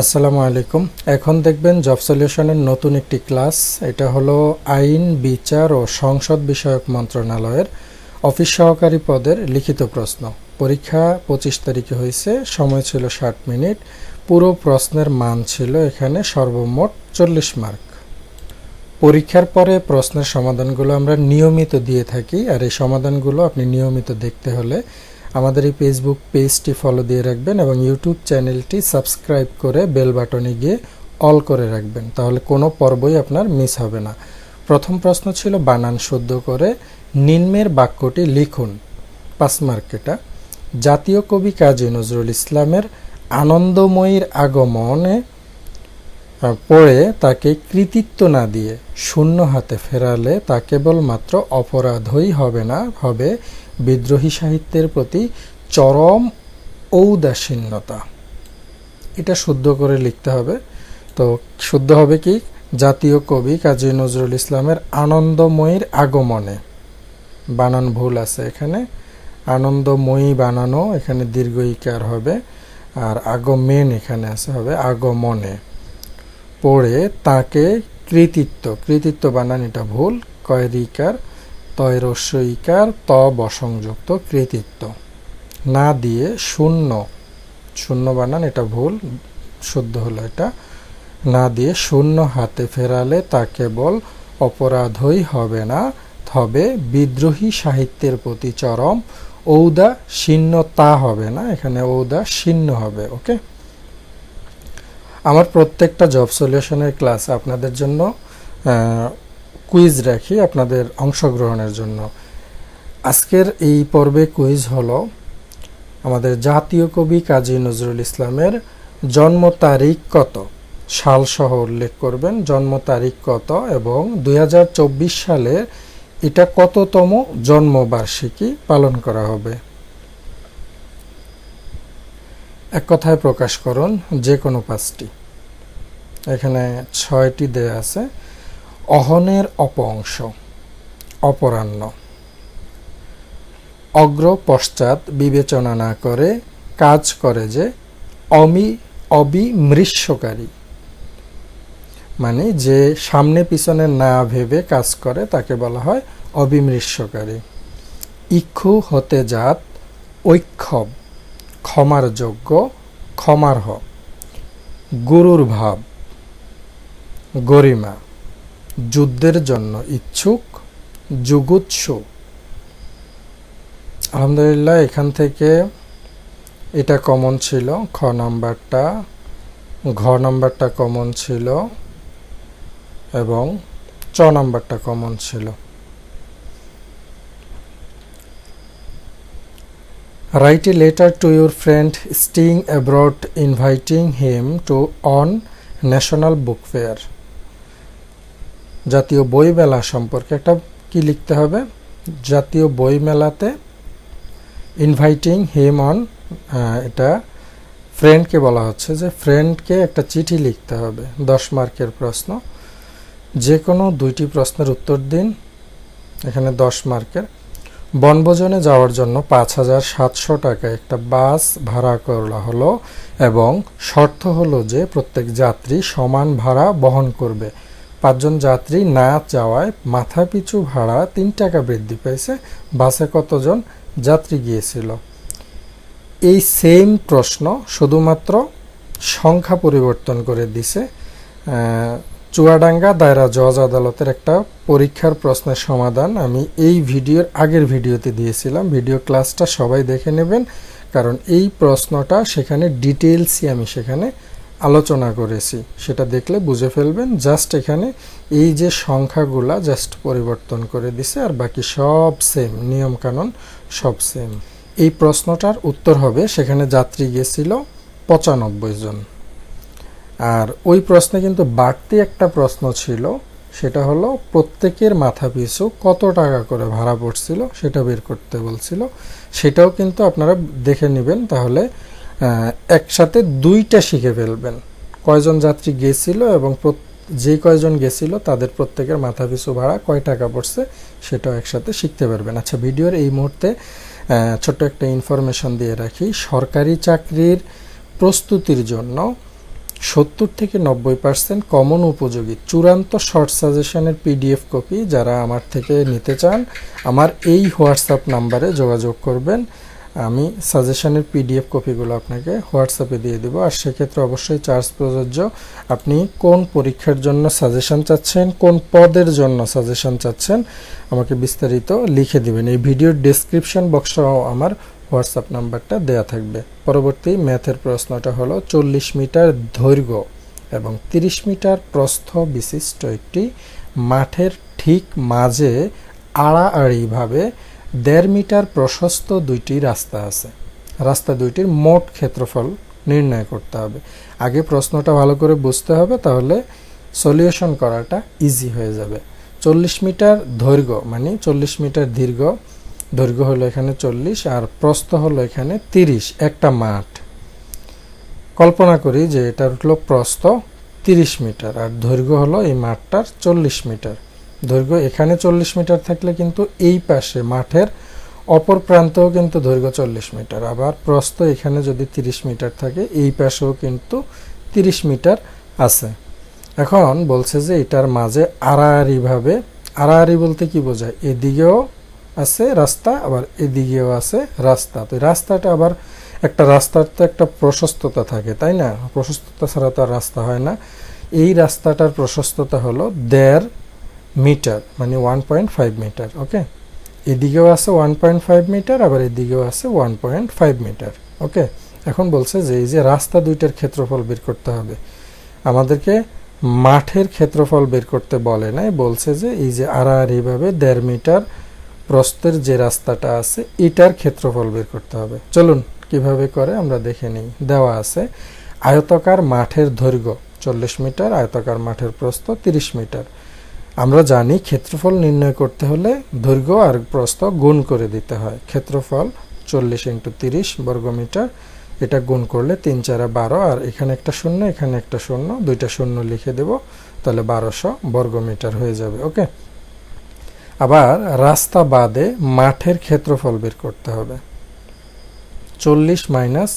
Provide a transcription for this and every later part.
আসসালামু আলাইকুম। এখন দেখবেন জব সলিউশনের নতুন একটি ক্লাস। এটা হলো আইন, বিচার ও সংসদ বিষয়ক মন্ত্রণালয়ের অফিস সহকারী পদের লিখিত প্রশ্ন। পরীক্ষা পঁচিশ তারিখে হয়েছে, সময় ছিল ষাট মিনিট। পুরো প্রশ্নের মান ছিল এখানে সর্বমোট চল্লিশ মার্ক। পরীক্ষার পরে প্রশ্নের সমাধানগুলো আমরা নিয়মিত দিয়ে থাকি, আর এই সমাধানগুলো আপনি নিয়মিত দেখতে হলে আমাদের এই ফেসবুক পেজটি ফলো দিয়ে রাখবেন এবং ইউটিউব চ্যানেলটি সাবস্ক্রাইব করে বেল বাটনে গিয়ে অল করে রাখবেন। তাহলে কোনো পর্বই আপনার মিস হবে না। প্রথম প্রশ্ন ছিল বানান শুদ্ধ করে নিম্নের বাক্যটি লিখুন। পাঁচ মার্কেটা জাতীয় কবি কাজী নজরুল ইসলামের আনন্দময়ীর আগমনে পড়ে তাকে কৃতিত্ব না দিয়ে শূন্য হাতে ফেরালে তা কেবলমাত্র অপরাধই হবে না, হবে বিদ্রোহী সাহিত্যের প্রতি চরম ঔদাসীন্যতা। এটা শুদ্ধ করে লিখতে হবে। তো শুদ্ধ হবে কি? জাতীয় কবি কাজী নজরুল ইসলামের আনন্দময়ীর আগমনে। বানান ভুল আছে এখানে। আনন্দময়ী বানানো এখানে দীর্ঘ ইকার হবে। আর আগমেন এখানে আছে হবে আগমনে। পড়ে তাকে কৃতিত্ব। কৃতিত্ব বানান এটা ভুল। কয়রিকার তয়রস্য ইকার ত বসংযুক্ত কৃতিত্ব। না দিয়ে শূন্য। শূন্য বানান, এটা ভুল, শুদ্ধ হলো এটা। না দিয়ে শূন্য হাতে ফেরালে তা কেবল অপরাধই হবে না। হবে বিদ্রোহী সাহিত্যের প্রতি চরম ঔদা শীর্ণ তা হবে না। এখানে ঔদা শীর্ণ হবে, ওকে? আমার প্রত্যেকটা জব সলিউশনের ক্লাস আপনাদের জন্য কুইজ রাখি আপনাদের অংশগ্রহণের জন্য। আজকের এই পর্বে কুইজ হলো আমাদের জাতীয় কবি কাজী নজরুল ইসলামের জন্ম তারিখ কত? সাল সহ উল্লেখ করবেন, জন্ম তারিখ কত এবং দুই সালে এটা কততম জন্মবার্ষিকী পালন করা হবে? এক কথায় প্রকাশ করুন যে কোনো পাঁচটি। এখানে ছয়টি দেয়া আছে। অহনের অপঅংশ অপরাহ্ন। অগ্র পশ্চাৎ বিবেচনা না করে কাজ করে যে অমি, অবিমৃষ্যকারী। মানে যে সামনে পিছনে না ভেবে কাজ করে তাকে বলা হয় অবিমৃষ্যকারী। ইক্ষু হতে জাত ঐক্ষব, ক্ষমার যোগ্য, ক্ষমার্হ। গুরুর ভাব, গরিমা। যুদ্ধের জন্য ইচ্ছুক যুগুচ্ছ আলহামদুলিল্লাহ, এখান থেকে এটা কমন ছিল, খ নাম্বারটা, ঘ নাম্বারটা কমন ছিল এবং চ নাম্বারটা কমন ছিল। Write a letter to your friend staying abroad inviting him to on national book fair জাতীয় বই মেলা সম্পর্কে একটা কি লিখতে হবে? জাতীয় বই মেলাতে ইনভাইটিং হিম অন এটা ফ্রেন্ডকে বলা হচ্ছে যে ফ্রেন্ডকে একটা চিঠি লিখতে হবে, দশ মার্কের প্রশ্ন। যে কোনো দুইটি প্রশ্নের উত্তর দিন, এখানে দশ মার্কের। বনভোজনে যাওয়ার জন্য পাঁচ হাজার সাতশো টাকা একটা বাস ভাড়া করা হলো এবং শর্ত হলো যে প্রত্যেক যাত্রী সমান ভাড়া বহন করবে। পাঁচজন যাত্রী না যাওয়ায় মাথাপিছু ভাড়া তিন টাকা বৃদ্ধি পেয়েছে। বাসে কতজন যাত্রী গিয়েছিল? এই সেম প্রশ্ন শুধুমাত্র সংখ্যা পরিবর্তন করে দিছে। চুয়াডাঙ্গা দায়রা জজ আদালতের একটা পরীক্ষার প্রশ্নের সমাধান আমি এই ভিডিওর আগের ভিডিওতে দিয়েছিলাম। ভিডিও ক্লাসটা সবাই দেখে নেবেন, কারণ এই প্রশ্নটা সেখানে ডিটেলসই আমি সেখানে আলোচনা করেছি, সেটা দেখলে বুঝে ফেলবেন জাস্ট এখানে এই যে সংখ্যাগুলা জাস্ট পরিবর্তন করে দিছে, আর বাকি সব সেম নিয়মকানুন সব সেম এই প্রশ্নটার উত্তর হবে, সেখানে যাত্রী গেছিল পঁচানব্বই জন। আর ওই প্রশ্নে কিন্তু বাড়তি একটা প্রশ্ন ছিল, সেটা হলো প্রত্যেকের মাথা পিছু কত টাকা করে ভাড়া পড়ছিল, সেটা বের করতে বলছিল। সেটাও কিন্তু আপনারা দেখে নেবেন, তাহলে একসাথে দুইটা শিখে ফেলবেন। কয়জন যাত্রী গেছিল এবং যে কয়জন গেছিল তাদের প্রত্যেকের মাথা পিছু ভাড়া কয় টাকা পড়ছে সেটাও একসাথে শিখতে পারবেন। আচ্ছা ভিডিওর এই মুহূর্তে ছোট্ট একটা ইনফরমেশন দিয়ে রাখি। সরকারি চাকরির প্রস্তুতির জন্য সত্তর থেকে নব্বই পার্সেন্ট কমন উপযোগী। চূড়ান্ত শর্ট সাজেশনের পিডিএফ কপি যারা আমার থেকে নিতে চান, আমার এই হোয়াটসঅ্যাপ নাম্বারে যোগাযোগ করবেন। আমি সাজেশনের পিডিএফ কপিগুলো আপনাকে হোয়াটসঅ্যাপে দিয়ে দেবো। আর সেক্ষেত্রে অবশ্যই চার্জ প্রযোজ্য। আপনি কোন পরীক্ষার জন্য সাজেশন চাচ্ছেন, কোন পদের জন্য সাজেশন চাচ্ছেন, আমাকে বিস্তারিত লিখে দিবেন। এই ভিডিওর ডেসক্রিপশন বক্সটাও আমার হোয়াটসঅ্যাপ নাম্বারটা দেয়া থাকবে। পরবর্তী ম্যাথের প্রশ্নটা হলো, চল্লিশ মিটার দৈর্ঘ্য এবং তিরিশ মিটার প্রস্থ বিশিষ্ট একটি মাঠের ঠিক মাঝে আড়াআড়িভাবে দেড় মিটার প্রশস্ত দুইটি রাস্তা আছে। রাস্তা দুইটির মোট ক্ষেত্রফল নির্ণয় করতে হবে। আগে প্রশ্নটা ভালো করে বুঝতে হবে, তাহলে সলিউশন করাটা ইজি হয়ে যাবে। চল্লিশ মিটার দৈর্ঘ্য মানে চল্লিশ মিটার দীর্ঘ, দৈর্ঘ্য হলো এখানে চল্লিশ আর প্রস্থ হলো এখানে তিরিশ, একটা মাঠ। কল্পনা করি যে এটার হলো প্রস্থ তিরিশ মিটার আর দৈর্ঘ্য হলো এই মাঠটার চল্লিশ মিটার। দৈর্ঘ্য এখানে চল্লিশ মিটার থাকলে কিন্তু এই পাশে মাঠের অপর প্রান্তেও কিন্তু দৈর্ঘ্য চল্লিশ মিটার। আবার প্রস্থ এখানে যদি তিরিশ মিটার থাকে, এই পাশেও কিন্তু তিরিশ মিটার আছে। এখন বলছে যে এটার মাঝে আড়াআড়িভাবে আড়াআড়ি বলতে কি বোঝায়? এদিকেও আছে রাস্তা, আবার এদিকেও আছে রাস্তা। তো রাস্তাটা আবার একটা রাস্তার তো একটা প্রশস্ততা থাকে, তাই না? প্রশস্ততা ছাড়া তো আর রাস্তা হয় না। এই রাস্তাটার প্রশস্ততা হলো দেড় মিটার মানে one point five metre okay এদিকেও আছে ওয়ান পয়েন্ট ফাইভ মিটার আবার এদিকেও আছে one point five metre okay এখন বলছে যে এই যে রাস্তা দুইটার ক্ষেত্রফল বের করতে হবে। আমাদেরকে মাঠের ক্ষেত্রফল বের করতে বলে নাই, বলছে যে এই যে আড়াআড়িভাবে দেড় মিটার প্রস্থের যে রাস্তাটা আছে, এটার ক্ষেত্রফল বের করতে হবে। চলুন কীভাবে করে আমরা দেখে নিই। দেওয়া আছে, আয়তাকার মাঠের দৈর্ঘ্য চল্লিশ মিটার আয়তাকার মাঠের প্রস্থ তিরিশ মিটার আমরা জানি ক্ষেত্রফল নির্ণয় করতে হলে দৈর্ঘ্য আর প্রস্থ গুণ করে দিতে হয়। ক্ষেত্রফল চল্লিশ ইন্টু তিরিশ বর্গমিটার, এটা গুণ করলে তিন চারে বারো, আর এখানে একটা শূন্য, এখানে একটা শূন্য, দুইটা শূন্য লিখে দেব, তাহলে বারোশো বর্গমিটার হয়ে যাবে, ওকে? আবার রাস্তা বাদে মাঠের ক্ষেত্রফল বের করতে হবে। চল্লিশ মাইনাস,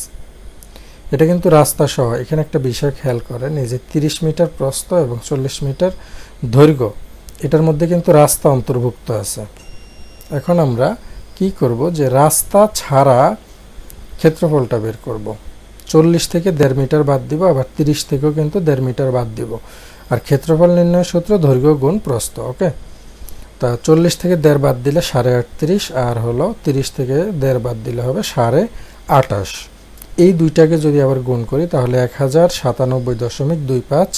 এটা কিন্তু রাস্তা সহ, এখানে একটা বিষয় খেয়াল করেন, এই যে তিরিশ মিটার প্রস্থ এবং চল্লিশ মিটার দৈর্ঘ্য এটার মধ্যে কিন্তু রাস্তা অন্তর্ভুক্ত আছে। এখন আমরা কি করব যে রাস্তা ছাড়া ক্ষেত্রফলটা বের করব। চল্লিশ থেকে দেড় মিটার বাদ দিব, আবার তিরিশ থেকেও কিন্তু দেড় মিটার বাদ দিব। আর ক্ষেত্রফল নির্ণয় সূত্র দৈর্ঘ্য গুণ প্রস্থ, ওকে? তা চল্লিশ থেকে দেড় বাদ দিলে সাড়ে আটত্রিশ, আর হলো তিরিশ থেকে দেড় বাদ দিলে হবে সাড়ে আটাশ। এই দুইটাকে যদি আবার গুণ করি, তাহলে এক হাজার সাতানব্বই দশমিক দুই পাঁচ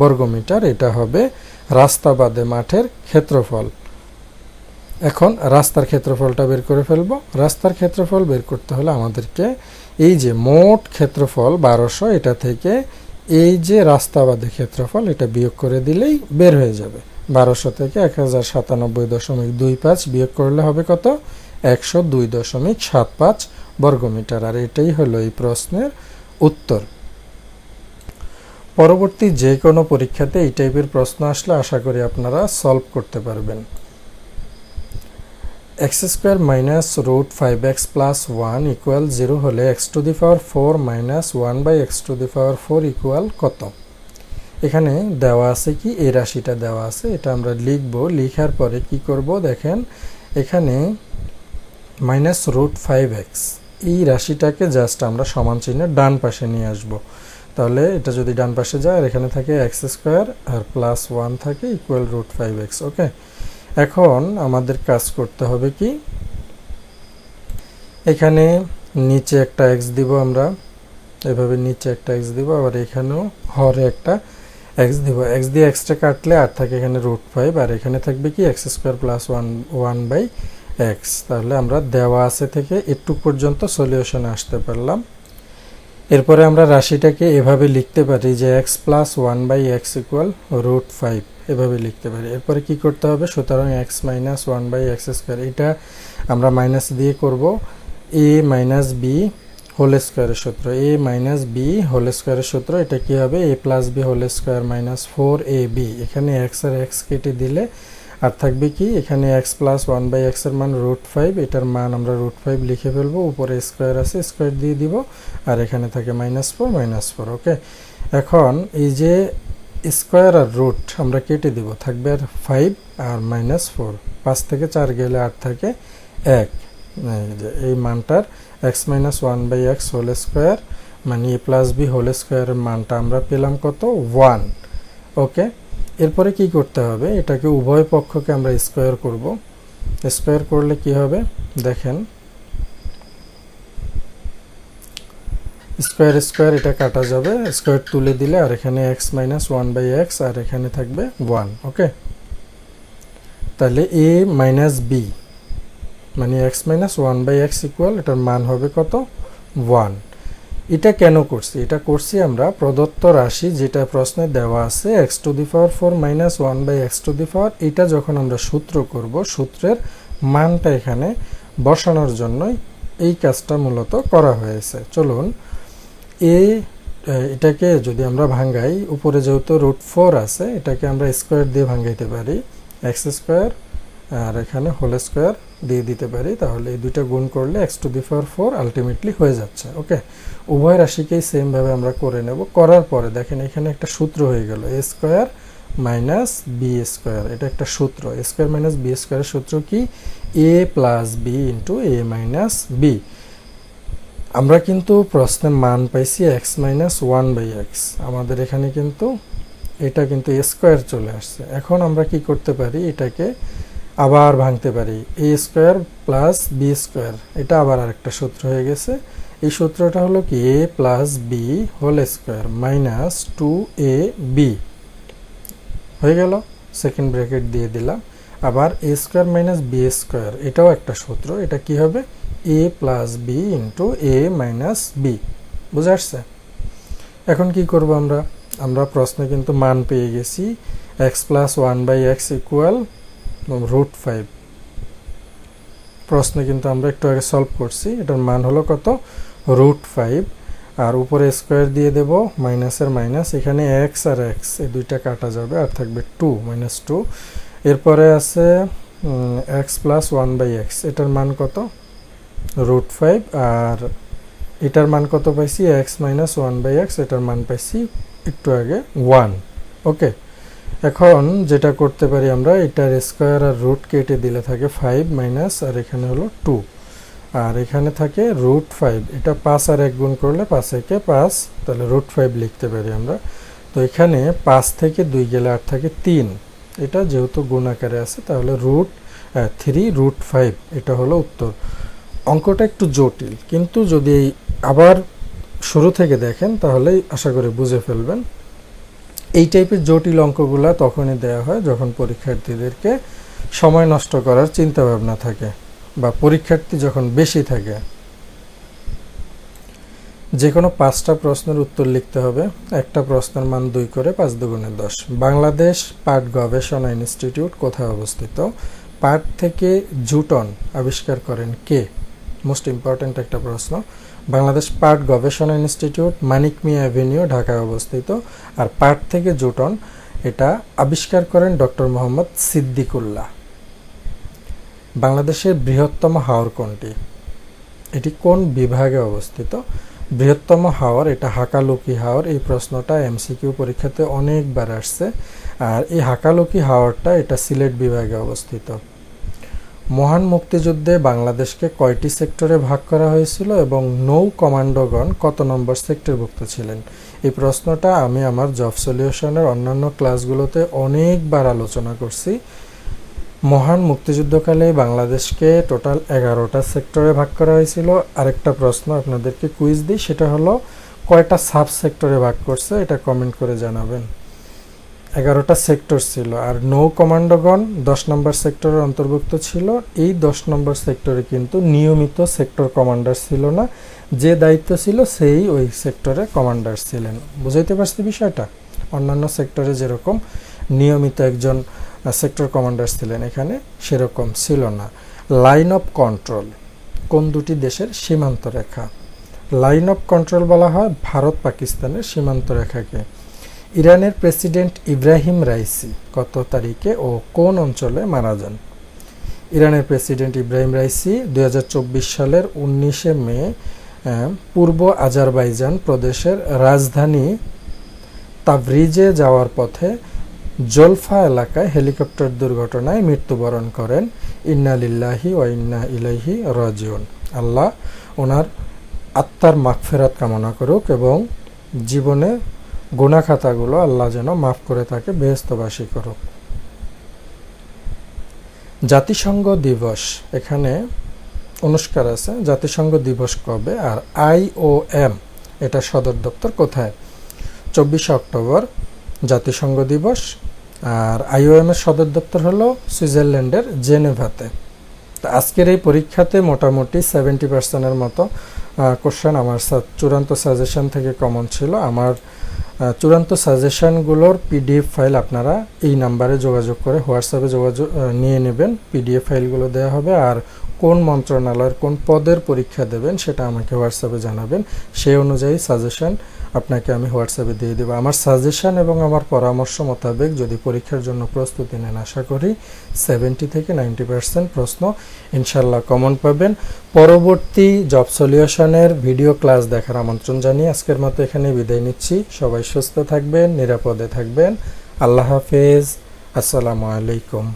বর্গমিটার, এটা হবে রাস্তা বাদে মাঠের ক্ষেত্রফল। এখন রাস্তার ক্ষেত্রফলটা বের করে ফেলব। রাস্তার ক্ষেত্রফল বের করতে হলে আমাদেরকে এই যে মোট ক্ষেত্রফল বারোশো, এটা থেকে এই যে রাস্তা বাদে ক্ষেত্রফল, এটা বিয়োগ করে দিলেই বের হয়ে যাবে। বারোশো থেকে এক হাজার সাতানব্বই দশমিক দুই পাঁচ বিয়োগ করলে হবে কত? একশো দুই দশমিক সাত পাঁচ বর্গমিটার। আর এটাই হলো এই প্রশ্নের উত্তর। পরবর্তী যে কোনো পরীক্ষাতে এই টাইপের প্রশ্ন আসলে আশা করি আপনারা সলভ করতে পারবেন। X square minus root five x plus one equal zero হলে x to the power four minus one by x to the power four equal কত? এখানে দেওয়া আছে কি? এই রাশিটা দেওয়া আছে। এটা আমরা লিখব। লিখার পরে কি করব? দেখেন, এখানে মাইনাস রুট ফাইভ এক্স এই রাশিটাকে জাস্ট আমরা সমান চিহ্নের ডান পাশে নিয়ে আসব। তাহলে এটা যদি ডান পাশে যায়, আর এখানে থাকে এক্স স্কোয়ার আর প্লাস ওয়ান থাকে equal root five x okay এখন আমাদের কাজ করতে হবে কি? এখানে নিচে একটা এক্স দিব আমরা। এভাবে নিচে একটা এক্স দিব, আবার এখানেও হরে একটা এক্স দিব। এক্স দিয়ে এক্সট্রা কাটলে আর থাকে এখানে রুট ফাইভ আর এখানে থাকবে কি? X square plus one one by x তাহলে আমরা দেওয়া আছে থেকে একটু পর্যন্ত সলিউশন আসতে পারলাম। এরপরে আমরা রাশিটাকে এভাবে লিখতে পারি যে x plus one by x equal root five এভাবে লিখতে পারি। এরপরে কি করতে হবে? সুতরাং x minus one by x square এটা আমরা মাইনাস দিয়ে করব। এ মাইনাস বি হোল স্কোয়ারের সূত্র। এ মাইনাস বি হোল স্কোয়ারের সূত্র, এটা কি হবে? A plus b whole square minus four a b এখানে এক্স আর এক্স কেটে দিলে আর থাকবে কি, এখানে এক্স প্লাস ওয়ান বাই এক্সের মান রুট ফাইভ এটার মান আমরা রুট ফাইভ লিখে ফেলব, উপরে স্কোয়ার আছে স্কোয়ার দিয়ে দিব, আর এখানে থাকে minus four minus four okay এখন এই যে স্কোয়ার আর রুট আমরা কেটে দিব, থাকবে আর ফাইভ আর মাইনাস ফোর পাঁচ থেকে চার গেলে আর থাকে এক। এই মানটার x minus one by x whole square মানে এ প্লাস বি হোল স্কোয়ারের মানটা আমরা পেলাম কত? ওয়ান ওকে এরপরে কি করতে হবে? এটাকে উভয় পক্ষকে আমরা স্কোয়ার করব। স্কোয়ার করলে কি হবে? দেখেন। স্কোয়ার স্কোয়ার এটা কাটা যাবে। স্কোয়ার তুলে দিলে আর এখানে x minus one by x আর এখানে থাকবে ওয়ান ওকে তাহলে এ মাইনাস বি মানে x minus one by x equal এটার মান হবে কত? ওয়ান এটা কেন করছি? এটা করছি আমরা প্রদত্ত রাশি যেটা প্রশ্নে দেওয়া আছে x to the power four minus one by x to the power এটা যখন আমরা সূত্র করব, সূত্রের মানটা এখানে বসানোর জন্যই এই কাজটা মূলত করা হয়েছে। চলুন, এ এটাকে যদি আমরা ভাঙ্গাই, উপরে যেহেতু রুট ফোর আছে, এটাকে আমরা স্কোয়ার দিয়ে ভাঙ্গাইতে পারি এক্স স্কোয়ার আর এখানে হোল স্কোয়ার দিয়ে দিতে পারি, তাহলে এই দুইটা গুণ করলে x to the power four ultimately হয়ে যাচ্ছে ওকে উভয় রাশিকেই সেমভাবে আমরা করে নেব, করার পরে দেখেন এখানে একটা সূত্র হয়ে গেল a square minus b square এটা একটা সূত্র এ স্কোয়ার মাইনাস বি স্কোয়ারের সূত্র কি? A plus b into a minus b আমরা কিন্তু প্রশ্নে মান পাইছি x minus one by x আমাদের এখানে কিন্তু এটা কিন্তু স্কোয়ার চলে আসছে, এখন আমরা কি করতে পারি, এটাকে আবার ভাঙতে পারি। A square plus b square এটা আবার আরেকটা সূত্র হয়ে গেছে। এই সূত্রটা হলো কি? A plus b whole square minus two a b হয়ে গেল। সেকেন্ড ব্র্যাকেট দিয়ে দিলাম। আবার a square minus b square এটাও একটা সূত্র। এটা কি হবে? A plus b into a minus b বুঝে আসছে? এখন কি করব আমরা? আমরা প্রশ্নে কিন্তু মান পেয়ে গেছি। X plus one by x equal root five প্রশ্নে কিন্তু আমরা একটু আগে সলভ করছি, এটার মান হলো কত? রুট ফাইভ আর উপরে স্কোয়ার দিয়ে দেব মাইনাসের মাইনাস এখানে এক্স আর এক্স এই দুইটা কাটা যাবে আর থাকবে টু মাইনাস টু এরপরে আছে x plus one by x এটার মান কত? রুট ফাইভ আর এটার মান কত পাইছি? X minus one by x এটার মান পাইছি একটু আগে ওয়ান ওকে এখন যেটা করতে পারি আমরা, এটার স্কোয়ার আর রুট কেটে দিলে থাকে ফাইভ মাইনাস আর এখানে হলো টু আর এখানে থাকে রুট ফাইভ এটা পাঁচ আর এক গুণ করলে পাঁচ একে পাঁচ, তাহলে রুট ফাইভ লিখতে পারি আমরা। তো এখানে পাঁচ থেকে দুই গেলে আর থাকে তিন। এটা যেহেতু গুণ আকারে আছে, তাহলে রুট থ্রি রুট ফাইভ এটা হলো উত্তর। অঙ্কটা একটু জটিল, কিন্তু যদি আবার শুরু থেকে দেখেন, তাহলেই আশা করি বুঝে ফেলবেন। এই টাইপের জটিল অঙ্কগুলা তখনই দেওয়া হয় যখন পরীক্ষার্থীদেরকে সময় নষ্ট করার চিন্তা ভাবনা থাকে বা পরীক্ষার্থী যখন বেশি থাকে। যে কোনো পাঁচটা প্রশ্নের উত্তর লিখতে হবে, একটা প্রশ্নের মান দুই করে পাঁচ দুগুণে দশ। বাংলাদেশ পাট গবেষণা ইনস্টিটিউট কোথায় অবস্থিত? পাট থেকে জুটন আবিষ্কার করেন কে? মোস্ট ইম্পর্ট্যান্ট একটা প্রশ্ন। বাংলাদেশ পাট গবেষণা ইনস্টিটিউট, মানিক মিয়া অ্যাভিনিউ ঢাকায় অবস্থিত। আর পাট থেকে জুটন, এটা আবিষ্কার করেন ডক্টর মোহাম্মদ সিদ্দিকুল্লাহ। বাংলাদেশের বৃহত্তম হাওর কোনটি? এটি কোন বিভাগে অবস্থিত? বৃহত্তম হাওর, এটা হাকালুকি হাওর, এই প্রশ্নটা এমসিকিউ পরীক্ষাতে অনেকবার আসছে। আর এই হাকালুকি হাওরটা এটা সিলেট বিভাগে অবস্থিত। মহান মুক্তিযুদ্ধে বাংলাদেশকে কয়টি সেক্টরে ভাগ করা হয়েছিল এবং নৌ কমান্ডোগণ কত নম্বর সেক্টরভুক্ত ছিলেন? এই প্রশ্নটা আমি আমার জব সলিউশনের অন্যান্য ক্লাসগুলোতে অনেকবার আলোচনা করছি। মহান মুক্তিযুদ্ধকালে বাংলাদেশকে টোটাল এগারোটা সেক্টরে ভাগ করা হয়েছিল। আরেকটা প্রশ্ন আপনাদেরকে কুইজ দিই, সেটা হলো, কয়টা সাব সেক্টরে ভাগ করছে? এটা কমেন্ট করে জানাবেন। এগারোটা সেক্টর ছিল, আর নৌ কমান্ডোগণ দশ নম্বর সেক্টরের অন্তর্ভুক্ত ছিল। এই দশ নম্বর সেক্টরে কিন্তু নিয়মিত সেক্টর কমান্ডার ছিল না, যে দায়িত্ব ছিল সেই ওই সেক্টরে কমান্ডার ছিলেন। বুঝাইতে পারছি বিষয়টা? অন্যান্য সেক্টরে যেরকম নিয়মিত একজন সেক্টর কমান্ডার ছিলেন, এখানে সেরকম ছিল না। লাইন অফ কন্ট্রোল, কোন দুটি দেশের সীমান্ত রেখা লাইন অফ কন্ট্রোল বলা হয় ভারত পাকিস্তানের সীমান্ত রেখাকে ইরানের প্রেসিডেন্ট ইব্রাহিম রাইসি কত তারিখে ও কোন অঞ্চলে মারা যান? ইরানের প্রেসিডেন্ট ইব্রাহিম রাইসি দুই সালের উনিশে মে পূর্ব আজারবাইজান প্রদেশের রাজধানী তাবরিজে যাওয়ার পথে জলফা এলাকায় হেলিকপ্টার দুর্ঘটনায় মৃত্যুবরণ করেন। ইন্না লিল্লাহি ও ইন্না ইলাইহি রাজিউন। আল্লাহ ওনার আত্মার মাগফেরাত কামনা করুক এবং জীবনে গুণাখাতাগুলো আল্লাহ যেন মাফ করে তাকে বেহস্তবাসী করুক। জাতিসংঘ দিবস, এখানে অনুষ্কার আছে, জাতিসংঘ দিবস কবে আর আইওএম এটা সদর দপ্তর কোথায়? চব্বিশে অক্টোবর, জাতিসংঘ দিবস আর আইওএম এর সদর দপ্তর হলো সুইজারল্যান্ডের জেনেভাতে। তো আজকের এই পরীক্ষাতে মোটামুটি সেভেন্টি পার্সেন্টের মতো কোশ্চেন আমার চূড়ান্ত সাজেশন থেকে কমন ছিল। আমার চূড়ান্ত সাজেশানগুলোর পিডিএফ ফাইল আপনারা এই নাম্বারে যোগাযোগ করে হোয়াটসঅ্যাপে যোগাযোগ নিয়ে নেবেন। পিডিএফ ফাইলগুলো দেওয়া হবে আর কোন মন্ত্রণালয়ের কোন পদের পরীক্ষা দেবেন সেটা আমাকে হোয়াটসঅ্যাপে জানাবেন। সেই অনুযায়ী সাজেশন আপনাকে আমি হোয়াটসঅ্যাপে দিয়ে দেবো। আমার সাজেশন এবং আমার পরামর্শ মোতাবেক যদি পরীক্ষার জন্য প্রস্তুতি নেন, আশা করি সেভেন্টি থেকে নাইনটি পার্সেন্ট প্রশ্ন ইনশাল্লাহ কমন পাবেন। পরবর্তী জব সলিউশনের ভিডিও ক্লাস দেখার আমন্ত্রণ জানিয়ে আজকের মতো এখানে বিদায় নিচ্ছি। সবাই সুস্থ থাকবেন, নিরাপদে থাকবেন। আল্লাহ হাফেজ। আসসালামু আলাইকুম।